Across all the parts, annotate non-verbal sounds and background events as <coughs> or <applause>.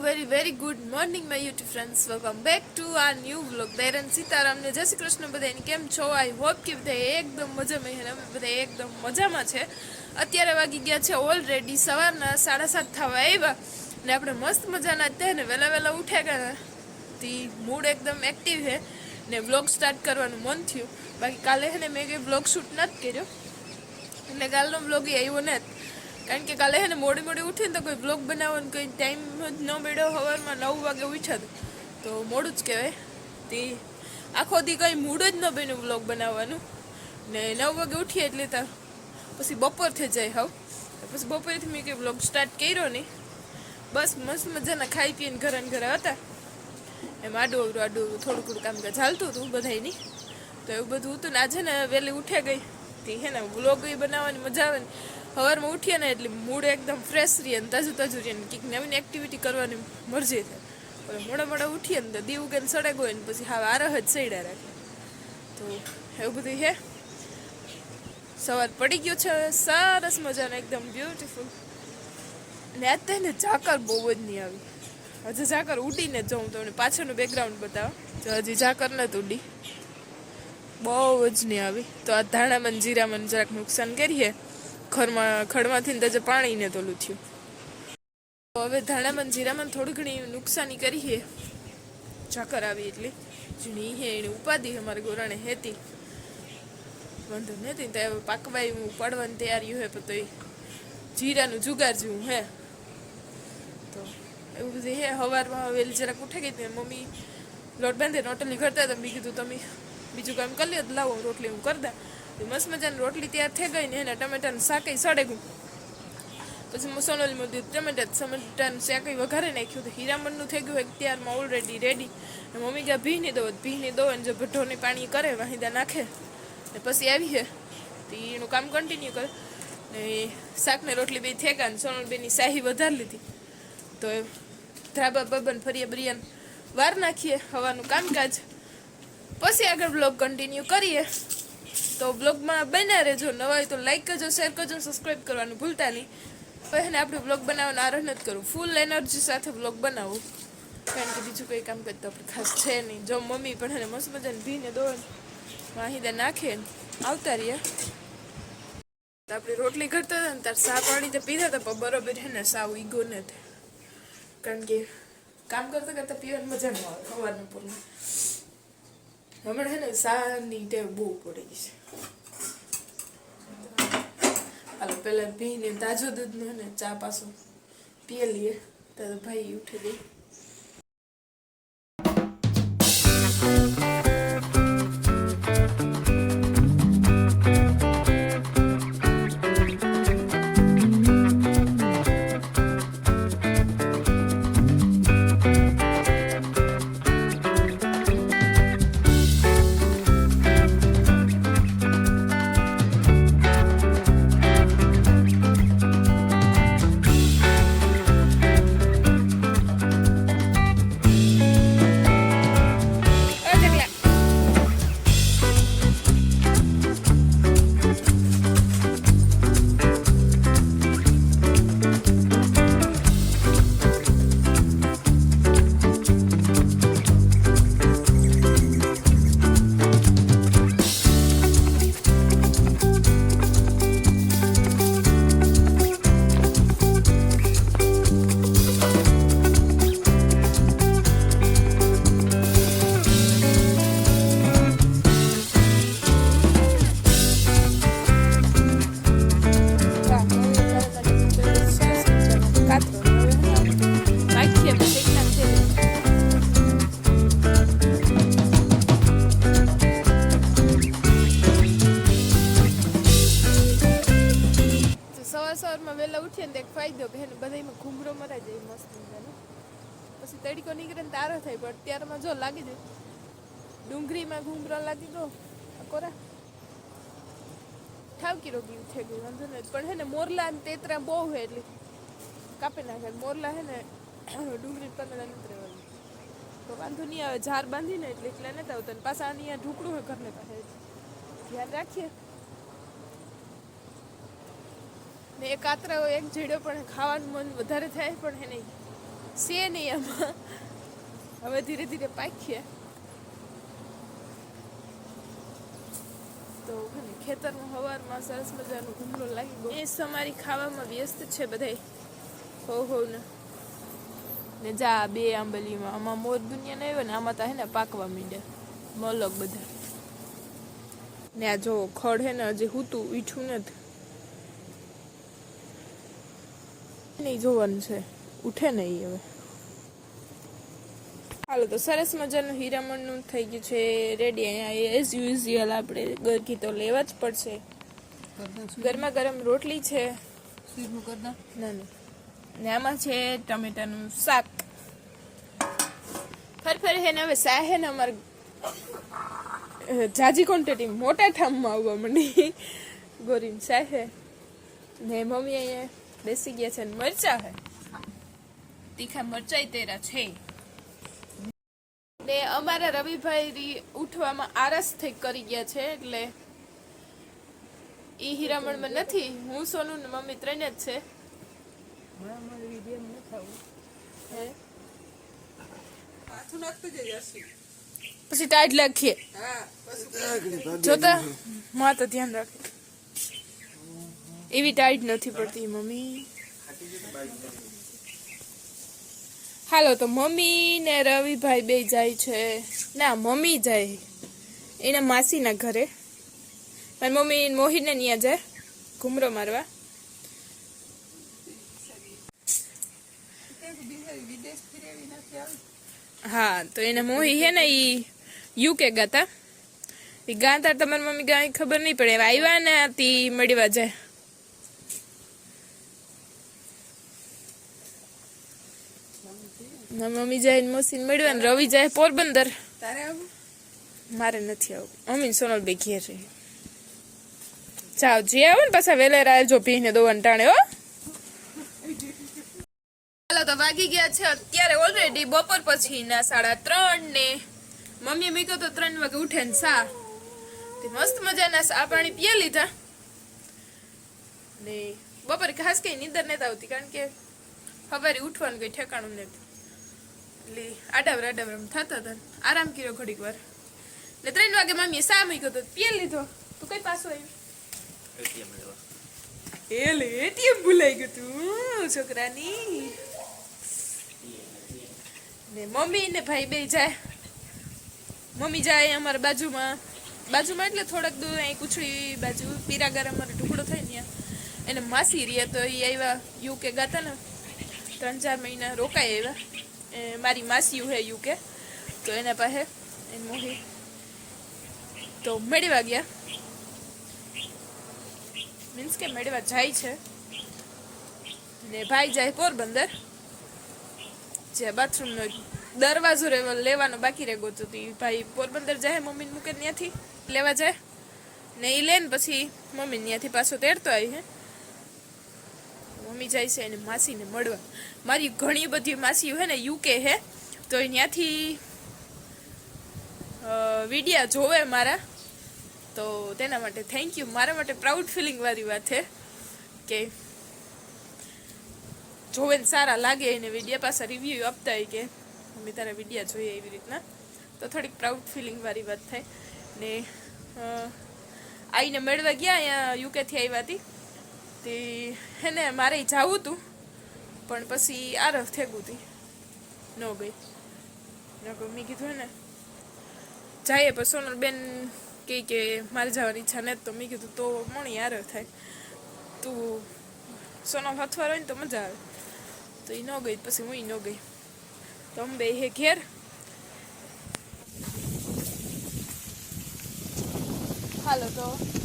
Very very good morning my YouTube friends welcome back to our new vlog દૈરન સીતારામને જય શ્રી કૃષ્ણ બધાને કેમ છો? આઈ હોપ કે બધા એકદમ મજામાં અને અમે બધા એકદમ મજામાં છે. અત્યારે વાગી ગયા છે ઓલરેડી સવારના સાડા સાત થવા આવ્યા ને આપણે મસ્ત મજાના અત્યારે ને વહેલા વહેલા ઉઠ્યા ગયા. તી મૂડ એકદમ એક્ટિવ છે ને વ્લોગ સ્ટાર્ટ કરવાનું મન થયું. બાકી કાલે છે ને મેં કંઈ વ્લોગ શૂટ નથી કર્યો. એટલે કાલનો વ્લોગ આવ્યો નથી. કારણ કે કાલે હે ને મોડી મોડી ઉઠીને તો કોઈ બ્લોગ બનાવવાનો કોઈ ટાઈમ જ ન મળ્યો સવારમાં નવ વાગે ઉઠ્યા તો. મોડું જ કહેવાય. તે આખો દી કંઈ મૂડ જ ન બન્યું બ્લોગ બનાવવાનું. ને નવ વાગે ઉઠીએ એટલે તો પછી બપોર થઈ જાય હાવ. પછી બપોરેથી મેં કંઈ બ્લોગ સ્ટાર્ટ કર્યો નહીં. બસ મસ્ત મજાના ખાઈ પીને ઘરે ઘરે હતા. એમ આડું અવડું આડું થોડું થોડું કામકાજ ચાલતું હતું બધાયની. તો એવું બધું હતું ને આજે ને વહેલી ઉઠે ગઈ. તે હે ને વ્લોગ એ બનાવવાની મજા આવે ને. સવારમાં ઉઠીએ ને એટલે મૂડ એકદમ ફ્રેશ રહીએ ને તાજું તાજું રહીએ ને કંઈક નવીન એક્ટિવિટી કરવાની મરજી થાય. હવે મોડા મોડા ઉઠીએ ને તો દીવ કે સડે ગયો ને પછી હા આરહ જ સડ્યા રાખે. તો એવું બધું હે? સવાર પડી ગયો છે હવે, સરસ મજાનો, એકદમ બ્યુટીફુલ ને આજ તો ઝાકર બહુ જ નહીં આવી. હજી ઝાકર ઉડીને જ જાઉં તમને પાછળનું બેકગ્રાઉન્ડ બતાવો. તો હજી ઝાકર નથી ઉડી. બહુ જ નહીં આવી. તો આ ધાણામાં જીરામાં જરાક નુકસાન કરીએ. ખરમાં ખડમાંથી તજે પાણીને તોલું થયું. હવે ધાણામાં જીરામાં થોડી ઘણી નુકસાની કરી હે. ઝાકર આવી એટલી. ઝીણી હે એને ઉપાધી અમારે ગોરાણે હેતી. વાંધો નથી તો હવે પાકવાય હું પડવાની તૈયારી હે તો એ જીરાનું જુગાર જેવું હે. તો એવું બધું હે સવારમાં હવે જરાક ઉઠી ગઈ હતી મમ્મી લોટ બાંધે રોટલી કરતા હતા મેં કીધું, તમે બીજું કામ કરી લે લાવો રોટલી, હું કરી તો મસ્ત મજાની રોટલી તૈયાર થઈ ગઈ ને એને ટમેટાનું શાકઈ સડે ગયું પછી હું સોનલમાં દીધું ટમેટા, ટમેટાનું શાકઈ વઘારે નાખ્યું. તો હીરામણનું થઈ ગયું એક ત્યારમાં ઓલરેડી રેડી મમ્મી ગયા ભી નહીં દો ભી નહીં દો અને જો ભઠ્ઠોની પાણી કરે, વાહિદા નાખે. ને પછી આવી છે. તો એનું કામ કન્ટિન્યુ કરે. ને શાકને રોટલી બે થેકા ને સોનલબેની શાહી વધારી લીધી. તો ધ્રાબા બબન ફરિયા બરિયાન વાર નાખીએ હવાનું કામકાજ. પછી આગળ બ્લોગ કન્ટિન્યુ કરીએ. તો બ્લોગમાં બન્યા રહેજો. નવા હોય તો લાઈક કરજો શેર કરજો સબસ્ક્રાઈબ કરવાનું ભૂલતા નહીં. પછી એને આપણે બ્લોગ બનાવવાનો આરંભ નથી કરવું ફૂલ એનર્જી સાથે બ્લોગ બનાવું. કારણ કે બીજું કંઈ કામ કરતા આપણે ખાસ છે નહીં. જો મમ્મી પણ એને મસ્ત મજાને ભીને દોડ. વાહિદા નાખે. ને આવતા રહ્યા. આપણે રોટલી કરતા હતા ને ત્યારે સા પાણી તો પીધા હતા, પણ બરોબર છે ને સાવ ઈગો નથી. કારણ કે કામ કરતા કરતા પીવાની મજા ન આવે સવારના પૂરમાં હમણાં છે ને સાની ટેવ બહુ પડી ગઈ છે. હાલો પેલા પીને તાજો દૂધનો ને ચા પાછો પીએ લઈએ. તો ભાઈ ઉઠી ગઈ. ઉઠીએ દો એને બધામાં ઘૂમરો મરાઈ જાય, મસ્ત મજાનો. પછી તડકો નીકળે ને તારો થાય, પણ ત્યારમાં જો લાગી જાય, ડુંગળીમાં ઘૂમરો લાગી ગયો કોરા. ઠાવકી રોગી થઈ ગયું, વાંધો નહીં. પણ હે ને મોરલા ને તેતરા બહુ હે એટલે કાપી નાખે. મોરલા હે ને <coughs> ડુંગળી પર નથી રહેવાનું તો વાંધો નહીં આવે, ઝાર બાંધીને એટલે એટલે નથી આવતા. પાછા અહીંયા ઢુકડું હોય ઘરને પાસે. ધ્યાન રાખીએ. ને એક આતરા એક જેડો પણ ખાવાનું મન વધારે થાય, પણ નહીં. છે નહીં આમાં. હવે ધીરે ધીરે પાકીએ. તો છે ને, ખેતરમાં હવારમાં સરસ મજાનો ઘૂમરો લાગી ગયો. એ તમારી ખાવામાં વ્યસ્ત છે બધાય. હો હો, ને. ને જા બે આંબલીમાં. આમાં મોર દુનિયા નહીં હોય ને, આમાં તો હે ને પાકવા માંડ્યા. મલક બધા. ને આ જો ખડ હે ને, હજી હુતું, ઈઠું નથી. નહીં, જોવાનું છે. ઉઠે નહીં હવે. હાલો, તો સરસ મજાનું હીરામણનું થઈ ગયું છે. રેડી અહીંયા એઝ યુઝ્યુઅલ આપણે ગરકી તો લેવા જ પડશે. ગરમા ગરમ રોટલી છે. ના ના. ને આમાં છે ટમેટાનું શાક. ફર હે ને હવે સાહે ને અમારે જાજી ક્વોન્ટિટી મોટા ઠામમાં આવવા માંડી. ગોરીન સાહે ને મમ્મી અહીંયા બેસી ગયા છે મરચા હે? તીખા મરચાઈ તેરા છે. ને અમારા રવિભાઈ ઉઠવામાં આરસ થઈ કરી ગયા છે એટલે ઈ હીરામણમાં નથી. હું સોનું ને મમ્મી ત્રણ જ છે? પાછું ટાઈટ લખીએ જોતા? માં તો ધ્યાન રાખે એવી ટાઈટ નથી પડતી, મમ્મી. હાલો, તો મમ્મી ને રવિભાઈ બે જાય છે. ના, મમ્મી જાય. એના માસીના ઘરે. મારી મમ્મી મોહિતને ત્યાં જાય, ઘુમરો મારવા. હા, તો એને મોહી હે ને ઈ યુકે ગાતા. એ ગાતા તમારી મમ્મી ગાય ખબર નહીં પડે. આવ્યા ને તી મળવા જાય. મમ્મી જાય મશીન મળ્યું મળવા ને રવિ જાય પોરબંદર. તારે આવું? મારે નથી આવું. મમ્મી સોનલ બે ઘેર રહી. જાઓ જે આવો ને પાછા વેલેરા આવજો પીને દો અંટાણે હો. ચાલો તો વાગી ગયા છે અત્યારે ઓલરેડી બપોર પછી ના સાડા ત્રણ ને. મમ્મી મૂક્યો તો ત્રણ વાગે ઉઠે ને સા. મસ્ત મજાના સા પાણી પીએ લીધા. ને બપોરે ખાસ કઈ નીંદર નથી આવતી કારણ કે સવારે ઉઠવાનું કઈ ઠેકાણું નથી. એટલે આડાવર આડાવર આમ થતા હતા. આરામ કર્યો ઘડીક વાર. ને ત્રણ વાગે મમ્મીએ સા મૂક્યો તો પીએ લીધો. તું કઈ પાછો આવ્યો? એલે એટીએમ ભૂલાઈ ગયું તું, છોકરાની. ને મમ્મી ને ભાઈ બે જાય. મમ્મી જાય અમારા બાજુમાં. બાજુમાં એટલે થોડાક દૂર અહીં કુછડી બાજુ, પીરાગર અમારો ટુકડો થાય ને એને માસી રહ્યા તો એ આવ્યા. યુકે ગાતા ને, ત્રણ ચાર મહિના રોકાઈ આવ્યા. મારી માસીયું હે યુકે તો એના પાસે મોહી તો મેળવા ગયા મીન્સ કે મેળવા જાય છે. ને ભાઈ જાય પોરબંદર. જે બાથરૂમનો દરવાજો રેવા લેવાનો બાકી રહે તો ઈ ભાઈ પોરબંદર જાય, મમ્મીને મૂકે ત્યાંથી લેવા જાય. ને એ લઈને પછી મમ્મી ત્યાંથી પાછો તેડતો આવી હે. મમ્મી જાય છે એને માસીને મળવા. મારી ઘણી બધી માસીઓ હે ને યુકે હે, તો ત્યાંથી વિડિયા જોવે મારા. તો તેના માટે થેન્ક યુ મારા માટે પ્રાઉડ ફિલિંગ વાળી વાત છે કે જોવે ને સારા લાગે એને વિડીયા પાછા રિવ્યુ આપતા હોય કે મમ્મી તારા વિડીયા જોઈએ એવી રીતના. તો થોડીક પ્રાઉડ ફિલિંગ વાળી વાત થાય. ને આઈને મેળવા ગયા અહીંયા યુકેથી આવ્યા હતી તે હેને મારે જવું હતું, પણ પછી આરફ થેગું હતી ન ગઈ. ન મેં કીધું ને જાય પણ સોનલ બેન કહે કે મારે જવાની ઈચ્છા નથી, તો મેં કીધું તો મણી આરફ થાય. તું સોનલ હથવાર હોય ને તો મજા આવે. તો એ ન ગઈ, પછી હું ન ગઈ. તો અમે બે હે ઘેર. હાલો તો.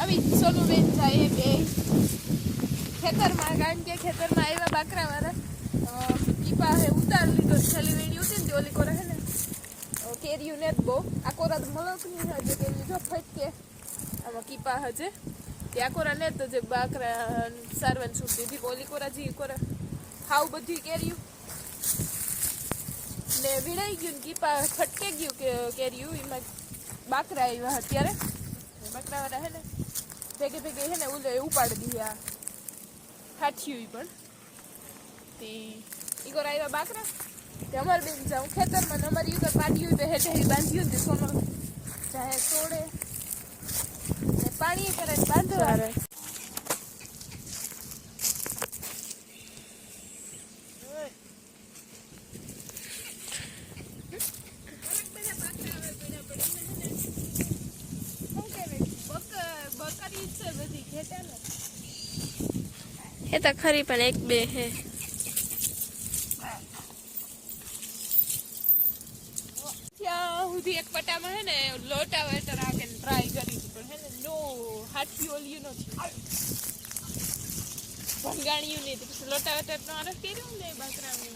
આવી સોનુબેન જાય બે ખેતરમાં, કારણ કે ખેતરમાં આવ્યા બાકરાવાળા પીપા હે ઉતાર લીધો છેલ્લી વેણી ઉતી ને ઓલી કોરા હે ને કેરીયું ને બહુ. આ કોરા તો મલક નહીં હજે કે લીધો ફટકે. આમાં કીપા હજે તે આ કોરા ને તો જે બાકરા સારવાન છૂટ દીધી. ઓલી કોરા જી, કોરા હાવ બધી કેરીયું ને વીણાઈ ગયું ને કીપા ફટકે ગયું કેરીયું એમાં બાકરા આવ્યા અત્યારે. બાકરાવાળા હે ને ભેગે ભેગે છે ને ઓલે ઉપાડી દીધી આ હાથિયું ઈ પણ. તે કોર આવ્યા બાકરા. તે અમાર બેન જાઉં ખેતરમાં અમારી ઉપર પાડ્યું તો હેઠે હેઠે બાંધ્યું તે સોનો ચાહે તોડે પાણી કરે બાંધવા. એ તો ખરી પણ એક બે હે. સુધી એક પટામાં હે ને લોટા વેટર આકે ટ્રાય કરી પણ હે ને નો હાથી ઓલ્યું નથી. ભંગાણ્યું નહીં તો પછી લોટા વેટર નો અરસ કર્યું ને બાકરાનું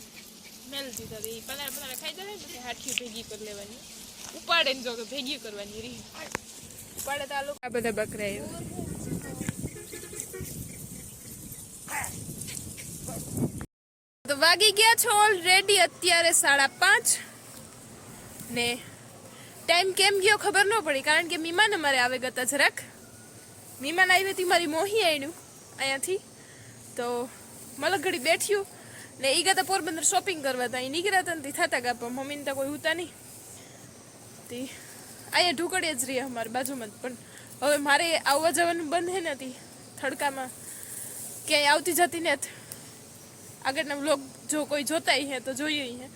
મેલ દીધા એ પલાર પલાર ખાઈ જાય ને પછી ભેગી કરી લેવાની. ઉપાડે ને જો ભેગી કરવાની રહી. ઉપાડે તો આ લોકો આ બધા બકરા આવ્યા તો વાગી ગયા છો ઓલરેડી અત્યારે સાડા પાંચ. ને ટાઈમ કેમ ગયો ખબર ન પડી, કારણ કે મીમાન અમારે આવે ગતા જરાક. મીમાન આવી હતી, મારી મોહી આણ્યું અહીંયાથી. તો મલકડી બેઠ્યું. ને એ ગયા પોરબંદર શોપિંગ કરવા હતા અહીં નીકળ્યા હતા ને થતા ગયા પણ મમ્મીને તો કોઈ હોતા નહીં. તે અહીંયા ઢુકડીએ જ રહી અમારી બાજુમાં. પણ હવે મારે આવવા જવાનું બંધ હે નથી થડકામાં. ક્યાંય આવતી જતી નથી. આગળના વ્લોગ જો કોઈ જોતા હે તો જોઈએ હે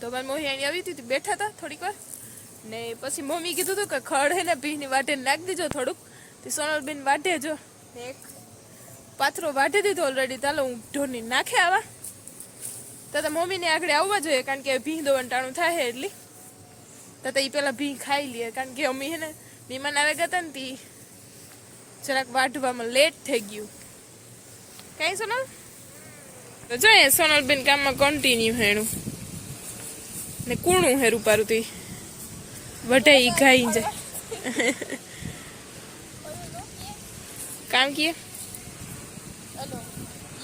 તો મારી મોહી આણી આવી હતી બેઠા હતા થોડીક વાર. ને પછી મમ્મી કીધું હતું કે ખડ હે ને ભીની વાટે નાખી દેજો થોડુંક. તે સોનલબેન વાટે જો. એક પાથરો વાટી દીધો ઓલરેડી ચાલો હું ઢોરની નાખે આવા. તો તો મમ્મીને આગળ આવવા જોઈએ કારણ કે ભીં દોવાનું ટાણું થાય એટલી. તો તો એ પહેલાં ભીં ખાઈ લઈએ કારણ કે અમ્મી હે ને મહેમાન આવે ગયા હતા ને તી જરાક વાઢવામાં લેટ થઈ ગયું. કઈ સોનલ? <laughs> તો જોઈએ में કામમાં हेणु ने कूणू हेरू હેરું थी वटे વઢાઈ ખાઈ जाए काम किए हेलो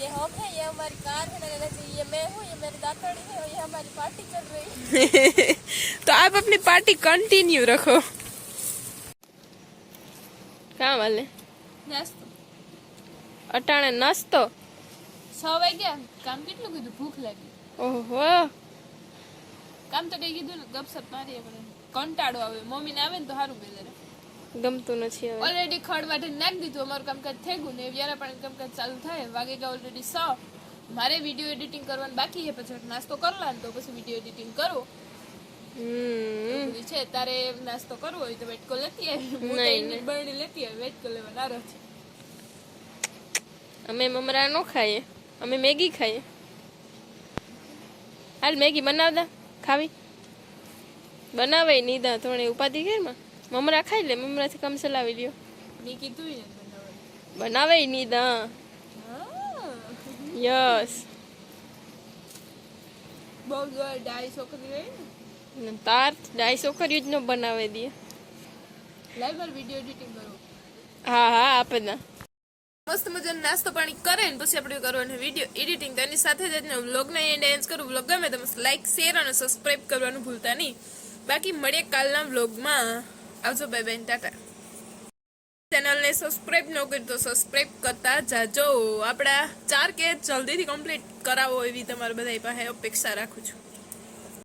ये हम है ये हमारी कार है ना जैसे ये मैं हूँ ये मेरी दातड़ी है और ये हमारी पार्टी चल रही है तो आप अपनी पार्टी कंटिन्यू रखो कहाँ वाले नाश्तो अटाणे नाश्तो सौ गया કામ કેટલું કીધું? ભૂખ લાગી. ઓહો. કામ તો કઈ કીધું ને ગપસપ મારી આપણે કંટાળો આવે. મમ્મી ને આવે ને તો સારું બેદર ગમતું નથી હવે. ઓલરેડી ખડ વાટે નાખી દીધું. અમારું કામકાજ થઈ ગયું ને વ્યારે પણ કામકાજ ચાલુ થાય. વાગે ગયા ઓલરેડી સો. મારે વીડિયો એડિટિંગ કરવાનું બાકી છે. પછી નાસ્તો કરલા ને તો પછી વીડિયો એડિટિંગ કરો. છે. તારે નાસ્તો કરવો હોય તો વેટકો લેતી આવી. બરણી લેતી આવી. વેટકો લેવા નારો છે. અમે મમરા નો ખાઈએ. અમે મેગી ખાઈએ. હાલ મેગી બનાવતા ખાવી? બનાવે નીદા થોડી ઉપાધિ ઘરમાં મમરા ખાઈ લે મમરાથી કમ ચલાવી લ્યો. મેં કીધું બનાવે નીદા યસ. બહુ ડાય છોકરી ને. તાર ડાઈ છોકરીઓ જ ન બનાવે દે. લાઈવ વીડિયો એડિટિંગ હા હા આપે મસ્ત મજાનો નાસ્તો પાણી કરે ને પછી આપણે કરવાનું વીડિયો એડિટિંગ તેની સાથે જ આજના વ્લોગને એન્ડ એન્ડ કરું. વ્લોગ ગમે તો મસ્ત લાઇક શેર અને સબસ્ક્રાઈબ કરવાનું ભૂલતા નહીં. બાકી મળીએ કાલના વ્લોગમાં આવજો બાય બેન ટાટા. ચેનલને સબસ્ક્રાઈબ ન કરી તો સબસ્ક્રાઈબ કરતા જાજો. આપણા ચાર કે જલ્દીથી કમ્પ્લીટ કરાવો એવી તમારા બધા પાસે અપેક્ષા રાખું છું.